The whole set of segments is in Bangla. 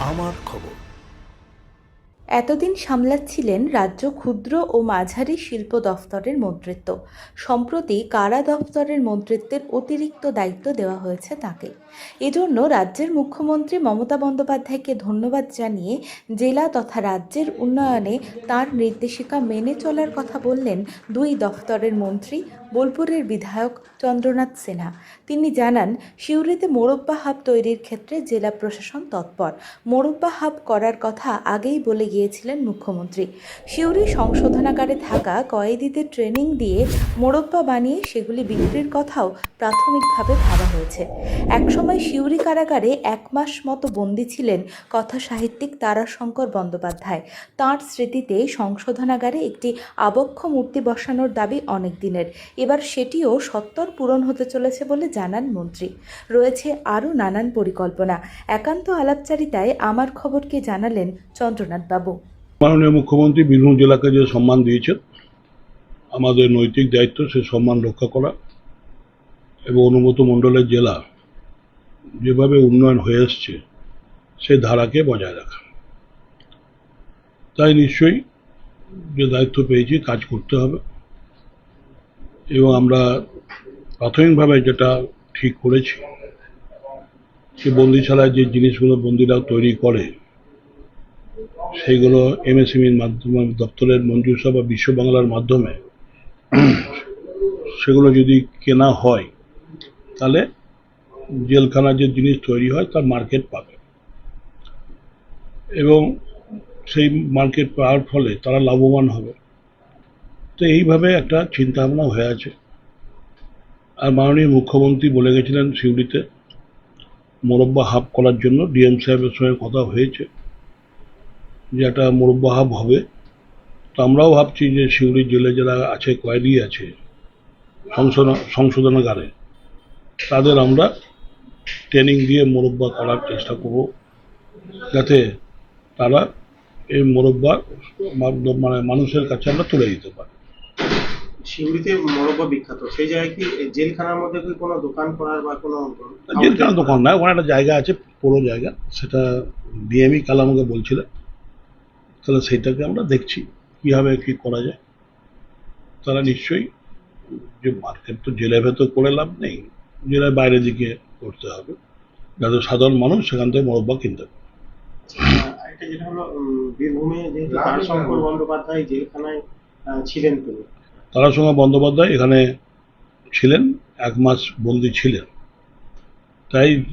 আমার খবর। এতদিন সামলাচ্ছিলেন রাজ্য ক্ষুদ্র ও মাঝারি শিল্প দফতরের মন্ত্রিত্ব। সম্প্রতি কারা দফতরের মন্ত্রিত্বের অতিরিক্ত দায়িত্ব দেওয়া হয়েছে তাকে। এজন্য রাজ্যের মুখ্যমন্ত্রী মমতা বন্দ্যোপাধ্যায়কে ধন্যবাদ জানিয়ে জেলা তথা রাজ্যের উন্নয়নে তার নির্দেশিকা মেনে চলার কথা বললেন দুই দফতরের মন্ত্রী, বোলপুরের বিধায়ক চন্দ্রনাথ সিনহা তিনি জানান, সিউড়িতে মোরব্বা হাব তৈরির ক্ষেত্রে জেলা প্রশাসন তৎপর। মোরব্বা হাব করার কথা আগেই বলে গিয়েছিলেন মুখ্যমন্ত্রী। সিউড়ি সংশোধনাগারে থাকা কয়েদিদের ট্রেনিং দিয়ে মোরব্বা বানিয়ে সেগুলি বিক্রির কথাও প্রাথমিকভাবে ভাবা হয়েছে। একসময় সিউড়ি কারাগারে এক মাস মতো বন্দী ছিলেন কথা সাহিত্যিক তারাশঙ্কর বন্দ্যোপাধ্যায়। তাঁর স্মৃতিতে সংশোধনাগারে একটি আবক্ষ মূর্তি বসানোর দাবি অনেক দিনের। এবার সেটিও সত্তর পূরণ হতে চলেছে বলে জানান মন্ত্রী। রয়েছে আরও নানান পরিকল্পনা। একান্ত আলাপচারিতায় আমার খবরকে জানালেন চন্দ্রনাথ বাবু মাননীয় মুখ্যমন্ত্রী বীরভূম জেলাকে যে সম্মান দিয়েছেন, আমাদের নৈতিক দায়িত্ব, সে সম্মান রক্ষা করা এবং অনুমত মণ্ডলের জেলা যেভাবে উন্নয়ন হয়ে এসছে, সে ধারাকে বজায় রাখা। তাই নিশ্চয়ই যে দায়িত্ব পেয়েছি, কাজ করতে হবে এবং আমরা প্রাথমিকভাবে যেটা ঠিক করেছি, যে বন্দিশালায় যে জিনিসগুলো বন্দিরা তৈরি করে সেইগুলো এমএসএমইর মাধ্যমে, দপ্তরের মঞ্জুসা বা বিশ্ব বাংলার মাধ্যমে, সেগুলো যদি কেনা হয়, তাহলে জেলখানার যে জিনিস তৈরি হয়, তার মার্কেট পাবে। এবং সেই মার্কেট পাওয়ার ফলে তারা লাভবান হবে। তো এইভাবে একটা চিন্তা ভাবনা হয়ে আছে। আর মাননীয় মুখ্যমন্ত্রী বলে গেছিলেন সিউড়িতে, মোরব্বা হাফ করার জন্য, ডিএম সাহেবের সঙ্গে কথা হয়েছে। যে একটা মোরব্বা হাব হবে। তো আমরাও ভাবছি যে সিউড়ি জেলে যারা আছে কয়েদি আছে সংশোধন সংশোধনাগারে তাদের আমরা ট্রেনিং দিয়ে মোরব্বা করার চেষ্টা করব। যাতে তারা এই মোরব্বা মানে মানুষের কাছে আমরা তুলে দিতে পারি। সিউড়িতে মোরব্বা বিখ্যাত সেই জায়গায় কি জেলখানার মধ্যে কি কোনো দোকান করার বা কোনো জেলখানা দোকান না ওখানে একটা জায়গা আছে পুরো জায়গা। সেটা ডিএমই কাল আমাকে বলছিলেন তাহলে সেইটাকে আমরা দেখছি কীভাবে কী করা যায়। তারা নিশ্চয়ই যে মার্কেট তো জেলের ভেতর করে লাভ নেই জেলের বাইরের দিকে করতে হবে। যাতে সাধারণ মানুষ সেখান থেকে মোরব্বা কিনতে পারে। আহ, একটা যেটা হলো বীরভূমে যেহেতু তারশঙ্কর বন্দ্যোপাধ্যায় জেলখানায় ছিলেন তিনি। তারাসঙ্গে বন্দ্যোপাধ্যায় এখানে ছিলেন এক মাস বন্দি ছিলেন। তাই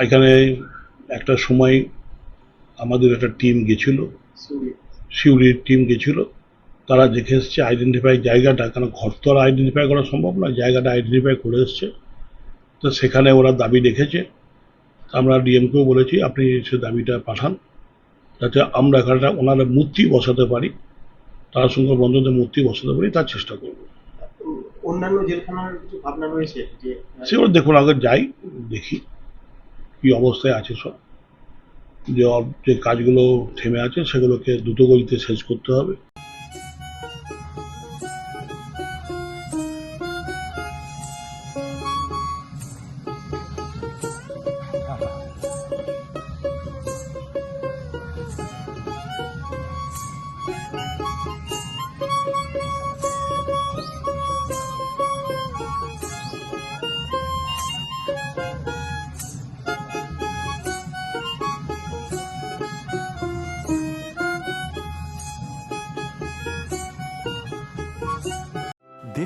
এখানে একটা সময় আমাদের একটা টিম গেছিল। সিউড়ির টিম গেছিল। তারা দেখে এসছে আইডেন্টিফাই জায়গাটা কারণ ঘর তো আর আইডেন্টিফাই করা সম্ভব নয় জায়গাটা আইডেন্টিফাই করে এসছে। তো সেখানে ওরা দাবি রেখেছে। আমরা ডিএমকেও বলেছি আপনি সে দাবিটা পাঠান। যাতে আমরা এখানটা ওনারা মূর্তি বসাতে পারি তারা সঙ্গে বন্ধুদের মূর্তি বসাতে পারি তার চেষ্টা করব। অন্যান্য জেলখানার কিছু ভাবনা রয়েছে? যে সেগুলো দেখুন আগে যাই দেখি কি অবস্থায় আছে সব। যে যে কাজগুলো থেমে আছে সেগুলোকে দ্রুত গতিতে শেষ করতে হবে।